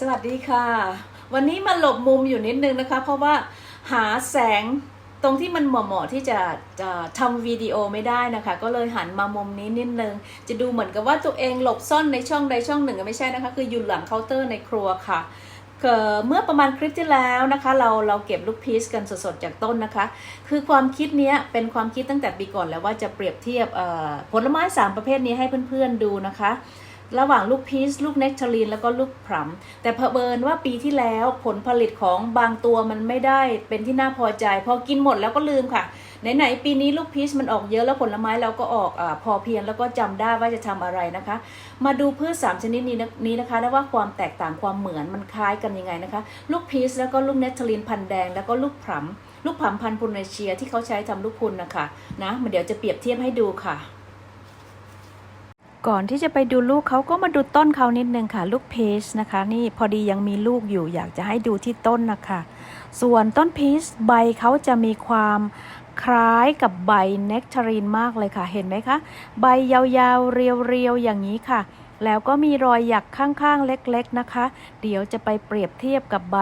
สวัสดีค่ะ วันนี้มาหลบมุมอยู่นิดนึงนะคะ เพราะว่าหาแสงตรงที่มันเหมาะๆที่จะจะทำวิดีโอไม่ได้นะคะ ก็เลยหันมามุมนี้นิดนึง จะดูเหมือนกับว่าตัวเองหลบซ่อนในช่องใดช่องหนึ่งไม่ใช่นะคะ คืออยู่หลังเคาน์เตอร์ในครัวค่ะเมื่อประมาณคลิปที่แล้วนะคะเราเราเก็บลูกพีชกันสดๆจากต้นนะคะ คือความคิดเนี้ยเป็นความคิดตั้งแต่ปีก่อนแล้วว่าจะเปรียบเทียบผลไม้สามประเภทนี้ให้เพื่อนๆดูนะคะ ระหว่างลูกพีชลูกเนกทารีนแล้วก็ลูกพรัมแต่เผอิญว่าปีที่แล้วผลผลิตของบางตัวมันไม่ได้เป็นที่น่าพอใจ พอกินหมดแล้วก็ลืมค่ะไหนๆปีนี้ลูกพีชมันออกเยอะแล้วผลไม้เราก็ออกอพอเพียงแล้วก็จำได้ว่าจะทำอะไรนะคะ มาดูพืชสามชนิดนี้นะนี้นะคะแล้ว่าความแตกต่างความเหมือนมันคล้ายกันยังไงนะคะ ลูกพีชแล้วก็ลูกเนกทารีนพันแดงแล้วก็ลูกพรัมลูกพรัมพันธุ์พุนเชียที่เขาใช้ทำลูกพุนนะคะนะเดี๋ยวจะเปรียบเทียบให้ดูค่ะ ก่อนที่จะไปดูลูกเขาก็มาดูต้นเขานิดนึงค่ะ ลูกเพชนะคะ นี่พอดียังมีลูกอยู่อยากจะให้ดูที่ต้นนะคะ ส่วนต้นพีชใบเขาจะมีความคล้ายกับใบเนกทารีนมากเลยค่ะ เห็นไหมคะ ใบยาวๆ เรียวๆ อย่างนี้ค่ะ แล้วก็มีรอยหยักข้างๆ เล็กๆ นะคะ เดี๋ยวจะไปเปรียบเทียบกับใบ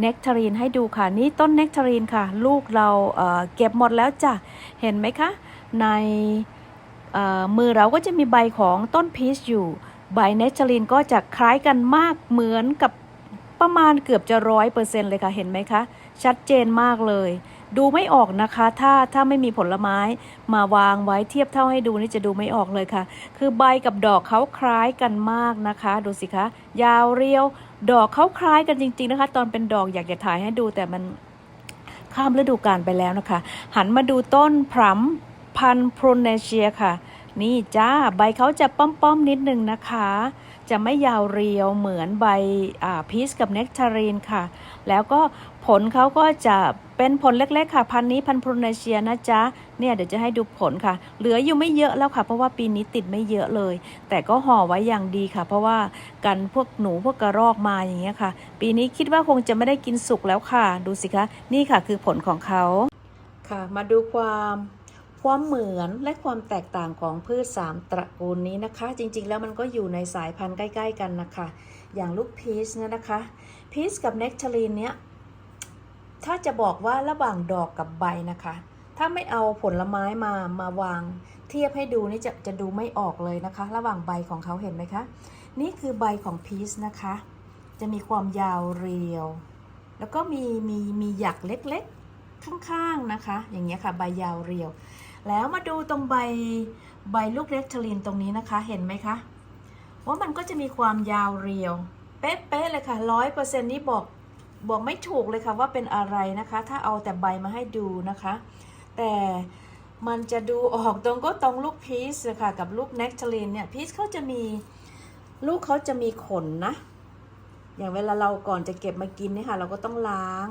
เนกทารีนให้ดูค่ะ นี่ต้นเนกทารีนค่ะ ลูกเราเเก็บหมดแล้วจ้ะ เห็นไหมคะ ใน มือเราก็จะมีใบของต้นพีชอยู่ ใบเนชลินก็จะคล้ายกันมากเหมือนกับประมาณเกือบจะร้อยเปอร์เซ็นต์เลยค่ะเห็นไหมคะ ชัดเจนมากเลย ดูไม่ออกนะคะ ถ้าถ้าไม่มีผลไม้มาวางไว้เทียบเท่าให้ดูนี่จะดูไม่ออกเลยค่ะ คือใบกับดอกเขาคล้ายกันมากนะคะ ดูสิคะ ยาวเรียว ดอกเขาคล้ายกันจริง ๆนะคะ ตอนเป็นดอกอยากจะถ่ายให้ดูแต่มันข้ามฤดูกาลไปแล้วนะคะ หันมาดูต้นพรัม พันธุ์โพรเนเชียค่ะ นี่จ้าใบเขาจะป้อมๆนิดนึงนะคะ จะไม่ยาวเรียวเหมือนใบพีชกับเนกทารีนค่ะ แล้วก็ผลเขาก็จะเป็นผลเล็กๆ ค่ะ พันนี้พันโพรเนเชียนะจ๊ะเนี่ยเดี๋ยวจะให้ดูผลค่ะ เหลืออยู่ไม่เยอะแล้วค่ะ เพราะว่าปีนี้ติดไม่เยอะเลย แต่ก็ห่อไว้อย่างดีค่ะ เพราะว่ากันพวกหนูพวกกระรอกมาอย่างเงี้ยค่ะ ปีนี้คิดว่าคงจะไม่ได้กินสุกแล้วค่ะ ดูสิคะ นี่ค่ะคือผลของเขาค่ะ มาดูความ ความเหมือนและความแตกต่างของพืช 3 ตระกูลนี้นะคะ จริงๆ แล้วมันก็อยู่ในสายพันธุ์ใกล้ ๆ กันนะคะ อย่างลูกพีชเนี่ยนะคะพีชกับเนกทารีนเนี่ยถ้าจะบอกว่าระหว่างดอกกับใบนะคะ ถ้าไม่เอาผลไม้มามาวาง เทียบให้ดูนี่จะจะดูไม่ออกเลยนะคะ ระหว่างใบของเขาเห็นไหมคะ นี่คือใบของพีชนะคะ จะมีความยาวเรียว แล้วก็มีมีมีหยักเล็กๆข้างๆนะคะ อย่างเงี้ยค่ะใบยาวเรียว แล้วมาดูตรงใบใบลูกเล็กทลินตรงนี้นะคะ เห็นไหมคะ ว่ามันก็จะมีความยาวเรียว เป๊ะๆเลยค่ะร้อยเปอร์เซ็นต์นี้บอกบอกไม่ถูกเลยค่ะว่าเป็นอะไรนะคะ ถ้าเอาแต่ใบมาให้ดูนะคะ แต่มันจะดูออกตรงก็ตรงลูกพีชเลยค่ะกับลูกเน็กทลินเนี่ยพีชเขาจะมีลูกเขาจะมีขนนะ อย่างเวลาเราก่อนจะเก็บมากินเนี่ยค่ะ เราก็ต้องล้าง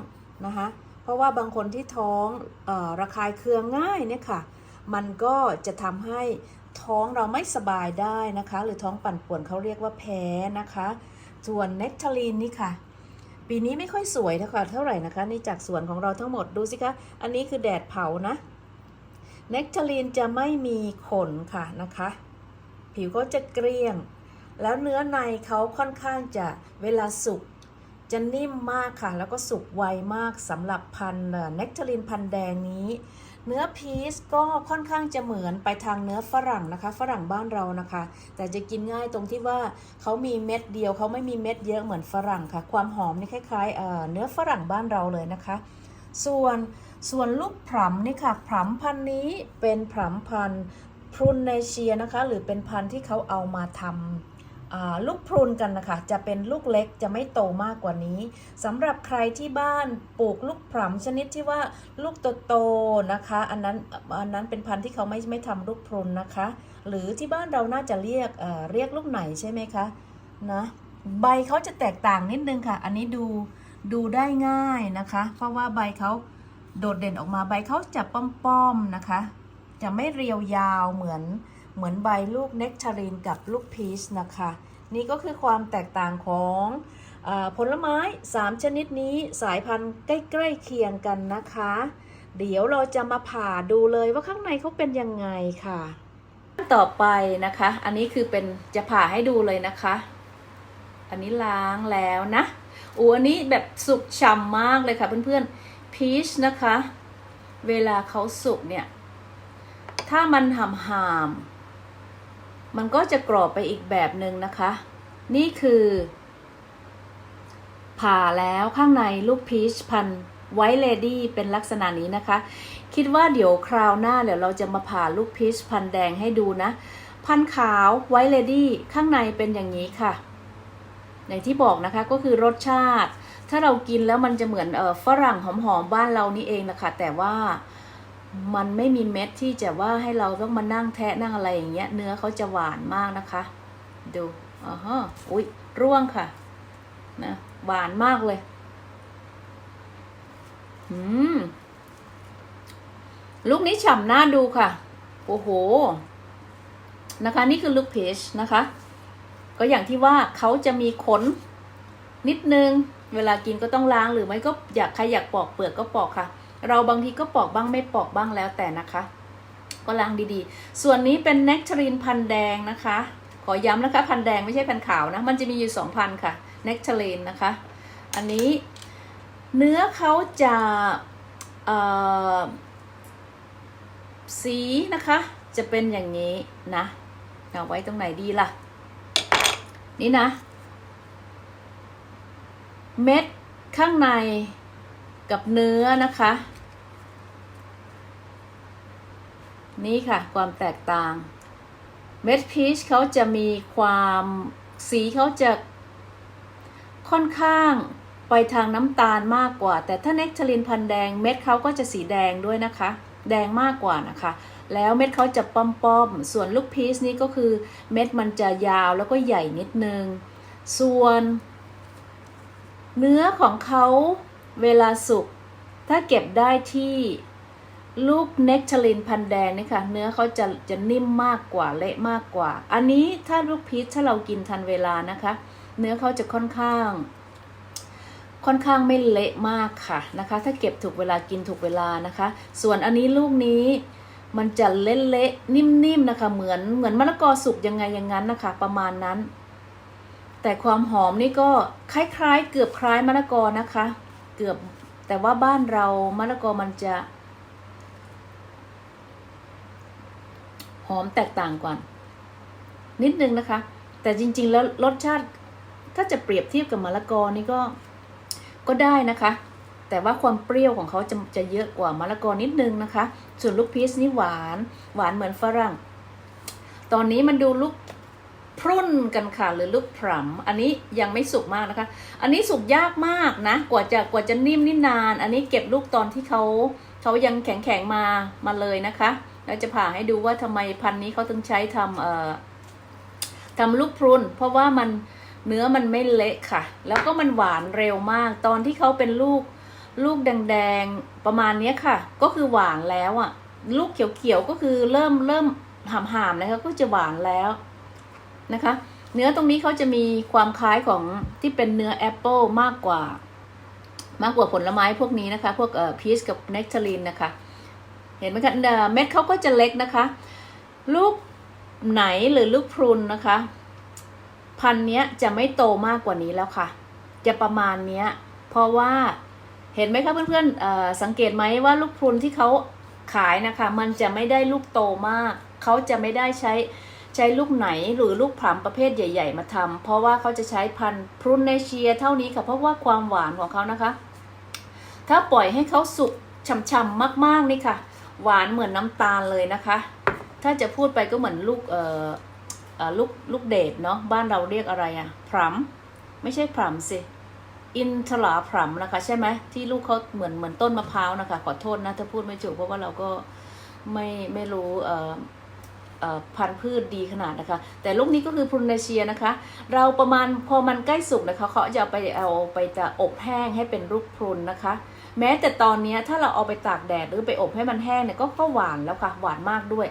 นะคะ เพราะว่าบางคนที่ท้องออระคายเคืองง่ายเนี่ยค่ะ มันก็จะทำให้ท้องเราไม่สบายได้นะคะ หรือท้องปั่นป่วนเขาเรียกว่าแพ้นะคะ ส่วนเนกทาลีนนี่ค่ะ ปีนี้ไม่ค่อยสวยเท่าเท่าไหร่นะคะนี่จากสวนของเราทั้งหมดดูสิคะอันนี้คือแดดเผานะเนกทาลีนจะไม่มีขนค่ะนะคะ ผิวก็จะเกลี้ยง แล้วเนื้อในเขาค่อนข้างจะเวลาสุกจะนิ่มมากค่ะ แล้วก็สุกไวมากสำหรับพันเนกทาลินพันแดงนี้ เนื้อพีชก็ค่อนข้างจะเหมือนไปทางเนื้อฝรั่งนะคะ ฝรั่งบ้านเรานะคะ แต่จะกินง่ายตรงที่ว่าเขามีเม็ดเดียวเขาไม่มีเม็ดเยอะเหมือนฝรั่งค่ะ ความหอมนี่คล้ายๆเอ่อเนื้อฝรั่งบ้านเราเลยนะคะ ส่วนส่วนลูกพรัมนี่ค่ะพรัมพันนี้เป็นพรัมพันพรุนเนเชียนะคะ หรือเป็นพันที่เขาเอามาทำอ่า ลูกพรุนกันนะคะ จะเป็นลูกเล็กจะไม่โตมากกว่านี้สำหรับใครที่บ้านปลูกลูกพรำชนิดที่ว่าลูกโตๆนะคะ อันนั้นอันนั้นเป็นพันธุ์ที่เขาไม่ไม่ทำลูกพรุนนะคะ หรือที่บ้านเราน่าจะเรียกเอ่อเรียกลูกไหนใช่ไหมคะนะใบเขาจะแตกต่างนิดนึงค่ะ อันนี้ดูดูได้ง่ายนะคะ เพราะว่าใบเขาโดดเด่นออกมาใบเขาจะป้อมๆนะคะ จะไม่เรียวยาวเหมือน เหมือนใบลูกเนกทารีนกับลูกพีชนะคะ นี่ก็คือความแตกต่างของอผลไม้ 3 ชนิดนี้สายพันธุ์ใกล้ๆเคียงกันนะคะ เดี๋ยวเราจะมาผ่าดูเลยว่าข้างในเขาเป็นยังไงค่ะ ต่อไปนะคะ อันนี้คือเป็นจะผ่าให้ดูเลยนะคะ อันนี้ล้างแล้วนะอูอันนี้แบบสุกฉ่ำมากเลยค่ะเพื่อนๆพีชนะคะ เวลาเขาสุกเนี่ย ถ้ามันหำหาม มันก็จะกรอบไปอีกแบบหนึ่งนะคะ นี่คือ ผ่าแล้วข้างในลูกพีชพันไวท์เลดี้เป็นลักษณะนี้นะคะ คิดว่าเดี๋ยวคราวหน้าเดี๋ยวเราจะมาผ่าลูกพีชพันแดงให้ดูนะ พันขาวไวท์เลดี้ข้างในเป็นอย่างนี้ค่ะ อย่างที่บอกนะคะก็คือรสชาติ ถ้าเรากินแล้วมันจะเหมือนเออฝรั่งหอมๆบ้านเรานี่เองนะคะแต่ว่า มันไม่มีเม็ดที่จะว่าให้เราต้องมานั่งแทะนั่งอะไรอย่างเงี้ย เนื้อเขาจะหวานมากนะคะ ดูอ๋อฮะอุ้ยร่วงค่ะ นะหวานมากเลย อืม ลูกนี้ฉ่ำหน้าดูค่ะ โอ้โห นะคะ นี่คือลูกเพชนะคะ ก็อย่างที่ว่าเขาจะมีขนนิดนึง เวลากินก็ต้องล้างหรือไม่ก็อยากใครอยากปอกเปลือกก็ปอกค่ะ เราบางทีก็ปอกบ้างไม่ปอกบ้างแล้วแต่นะคะ ก็ล้างดีๆ ส่วนนี้เป็นเน c ทรีนพันแดงนะคะ ขอย้ำนะคะ พันแดงไม่ใช่พันขาวนะ มันจะมีอยู่สองพันค่ะเน c ทรีนนะคะ อันนี้เนื้อเขาจะเอ่อสีนะคะ จะเป็นอย่างนี้นะเอาไว้ตรงไหนดีล่ะ นี่นะ เม็ดข้างในกับเนื้อนะคะ นี่ค่ะ ความแตกต่าง เม็ดพีชเขาจะมีความสีเขาจะค่อนข้างไปทางน้ำตาลมากกว่า แต่ถ้าเน c ทรินพันแดงเม็ดเขาก็จะสีแดงด้วยนะคะ แดงมากกว่านะคะ แล้วเม็ดเขาจะป้อมๆ ส่วนลูกพีชนี่ก็คือเม็ดมันจะยาวแล้วก็ใหญ่นิดนึง ส่วน เนื้อของเขาเวลาสุกถ้าเก็บได้ที่ ลูกเน c ทรินพันแดงนี่ค่ะเนื้อเขาจะจะนิ่มมากกว่าเละมากกว่า อันนี้ถ้าลูกพีชถ้าเรากินทันเวลานะคะ เนื้อเขาจะค่อนข้าง ค่อนข้างไม่เละมากค่ะนะคะ ถ้าเก็บถูกเวลากินถูกเวลานะคะ ส่วนอันนี้ลูกนี้มันจะเละเละนิ่มๆนะคะ เหมือนเหมือนมะละกอสุกยังไงอย่างนั้นนะคะ ประมาณนั้น แต่ความหอมนี่ก็คล้ายๆ เกือบคล้ายมะละกอนะคะ เกือบแต่ว่าบ้านเรามะละกอมันจะ อมแตกต่างกว่านิดนึงนะคะ แต่จริง ๆ แล้วรสชาติถ้าจะเปรียบเทียบกับมะละกอนี่ก็ก็ได้นะคะ แต่ว่าความเปรี้ยวของเขาจะจะเยอะกว่ามะละกอนิดนึงนะคะ ส่วนลูกพีชนี่หวานหวานเหมือนฝรั่ง ตอนนี้มันดูลูกพรุ่นกันค่ะหรือลูกพรัมอันนี้ยังไม่สุกมากนะคะ อันนี้สุกยากมากนะ กว่าจะกว่าจะนิ่มนี่นาน อันนี้เก็บลูกตอนที่เขาเขายังแข็งแข็งๆมามาเลยนะคะ เราจะผ่าให้ดูว่าทำไมพันธุ์นี้เขาถึงใช้ทำเอ่อทำลูกพรุนเพราะว่ามันเนื้อมันไม่เละค่ะ แล้วก็มันหวานเร็วมาก ตอนที่เขาเป็นลูกลูกแดงๆประมาณเนี้ยค่ะ ก็คือหวานแล้วอะ่ะ ลูกเขียวๆก็คือเริ่มเริ่มหามๆนะคะก็จะหวานแล้วนะคะ เนื้อตรงนี้เขาจะมีความคล้ายของที่เป็นเนื้อแอปเปิลมากกว่ามากกว่าผลไม้พวกนี้นะคะ พวกเอ่อพีชกับเน c ทรีนนะคะ เห็นไหมคะเอ่อเม็ดเขาก็จะเล็กนะคะ ลูกไหนหรือลูกพรุนนะคะ พันเนี้ยจะไม่โตมากกว่านี้แล้วค่ะ จะประมาณเนี้ย เพราะว่าเห็นไหมคะเพื่อนๆเอ่อสังเกตไหมว่าลูกพรุนที่เขาขายนะคะ มันจะไม่ได้ลูกโตมาก เขาจะไม่ได้ใช้ใช้ลูกไหนหรือลูกผํประเภทใหญ่ ๆ มาทำเพราะว่าเขาจะใช้พันธุ์พรุนเนเชียเท่านี้ค่ะเพราะว่าความหวานของเขานะคะ ถ้าปล่อยให้เขาสุกฉ่ำๆมากๆนี่ค่ะ หวานเหมือนน้ำตาลเลยนะคะ ถ้าจะพูดไปก็เหมือนลูกเอ่อลูกลูกเดทเนาะบ้านเราเรียกอะไรอะพรัมไม่ใช่พรัมสิอินทราพรัมนะคะ ใช่ไหมที่ลูกเขาเหมือนเหมือนต้นมะพร้าวนะคะ ขอโทษนะถ้าพูดไม่ถูกเพราะว่าเราก็ไม่ไม่รู้เอ่อพันธุ์พืชดีขนาดนะคะ แต่ลูกนี้ก็คือพรุนเนเชียนะคะ เราประมาณพอมันใกล้สุกนะคะเขาจะเอาไปเอาไปจะอบแห้งให้เป็นลูกพรุนนะคะ แม้แต่ตอนนี้ถ้าเราเอาไปตากแดดหรือไปอบให้มันแห้งเนี่ยก็ก็หวานแล้วค่ะ หวานมากด้วย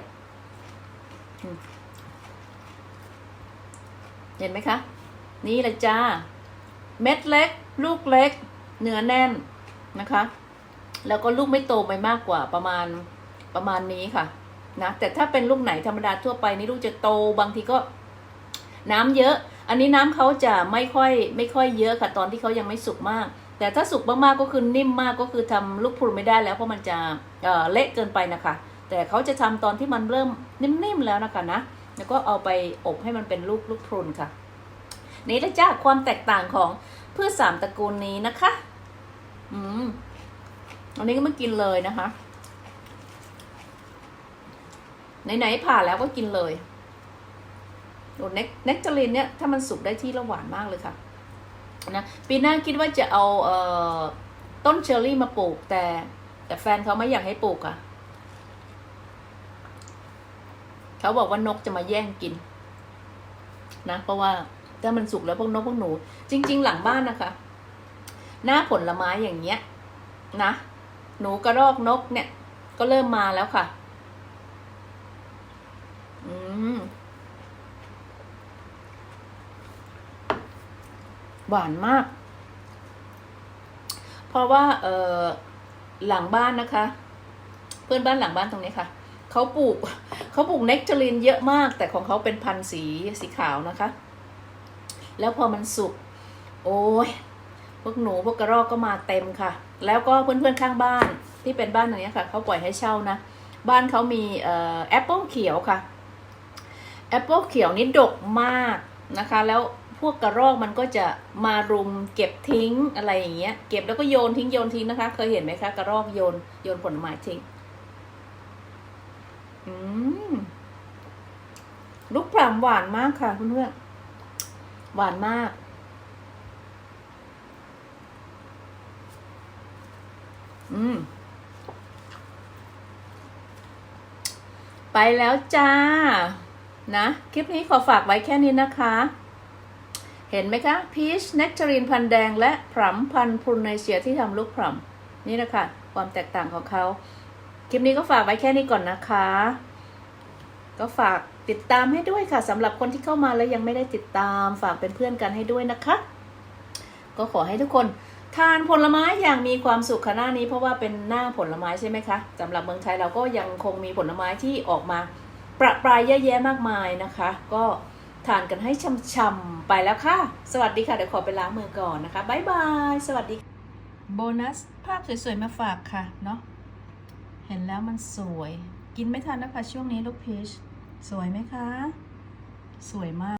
เห็นไหมคะ นี่เลยจ้า เม็ดเล็ก ลูกเล็ก เนื้อแน่นนะคะ แล้วก็ลูกไม่โตไปมากกว่าประมาณประมาณนี้ค่ะนะแต่ถ้าเป็นลูกไหนธรรมดาทั่วไปนี่ลูกจะโตบางทีก็ น้ำเยอะ อันนี้น้ำเขาจะไม่ค่อย ไม่ค่อยเยอะค่ะ ตอนที่เขายังไม่สุกมาก แต่ถ้าสุกมากๆก็คือนิ่มมากก็คือทำลูกพรุนไม่ได้แล้วเพราะมันจะเเละเกินไปนะคะ แต่เขาจะทำตอนที่มันเริ่มนิ่มๆแล้วนะคะนะแล้วก็เอาไปอบให้มันเป็นลูกลูกพรุนค่ะ นี่ละจ้าความแตกต่างของพืชสามตระกูลนี้นะคะ อืมอันนี้ก็ไม่กินเลยนะคะไหนๆผ่าแล้วก็กินเลยโอ้เน็กเน็กจลินเนี่ยถ้ามันสุกได้ที่ละหวานมากเลยค่ะ นะปีหน้าคิดว่าจะเอาเอ่อต้นเชอร์รี่มาปลูก แต่แต่แฟนเขาไม่อยากให้ปลูกค่ะเขาบอกว่านกจะมาแย่งกิน นะ เพราะว่าถ้ามันสุกแล้วพวกนกพวกหนู จริง ๆ หลังบ้านนะคะ หน้าผลไม้อย่างเงี้ย นะ หนูกระรอกนกเนี่ย ก็เริ่มมาแล้วค่ะ อืม หวานมาก เพราะว่าเออหลังบ้านนะคะ เพื่อนบ้านหลังบ้านตรงนี้ค่ะเขาปลูกเขาปลูกเนกทรินเยอะมาก แต่ของเขาเป็นพันธุ์สีสีขาวนะคะ แล้วพอมันสุกโอ้ยพวกหนูพวกกระรอกก็มาเต็มค่ะ แล้วก็เพื่อนๆข้างบ้านที่เป็นบ้านอย่างนี้ค่ะเขาปล่อยให้เช่านะ บ้านเขามีแอปเปิลเขียวค่ะแอปเปิลเขียวนี่ดกมากนะคะ แล้ว พวกกระรอกมันก็จะมารุมเก็บทิ้งอะไรอย่างเงี้ย เก็บแล้วก็โยนทิ้งโยนทิ้งนะคะ เคยเห็นไหมคะกระรอกโยนโยนผลไม้ทิ้งอืมลูกพรามหวานมากค่ะเพื่อนๆหวานมาก อืม ไปแล้วจ้า นะ คลิปนี้ขอฝากไว้แค่นี้นะคะ เห็นไหมคะพีชเนก t รินพันแดงและพรัมพันพุนเนเซียที่ทำลูกพรัมนี่นะคะความแตกต่างของเขา คลิปนี้ก็ฝากไว้แค่นี้ก่อนนะคะ ก็ฝากติดตามให้ด้วยค่ะสำหรับคนที่เข้ามาแล้วยังไม่ได้ติดตามฝากเป็นเพื่อนกันให้ด้วยนะคะ ก็ขอให้ทุกคน ทานผลไม้อย่างมีความสุขค่ะหน้านี้ เพราะว่าเป็นหน้าผลไม้ใช่ไหมคะสำหรับเมืองไทยเราก็ยังคงมีผลไม้ที่ออกมาประปรายเยอะแยะมากมายนะคะ ก็ ทานกันให้ช่ำๆไปแล้วค่ะ สวัสดีค่ะ เดี๋ยวขอไปล้างมือก่อนนะคะบ๊ายบาย สวัสดี โบนัส ภาพสวยๆ มาฝากค่ะ เนาะเห็นแล้วมันสวย กินไม่ทันนะคะช่วงนี้ลูกพีชสวยไหมคะ สวยมาก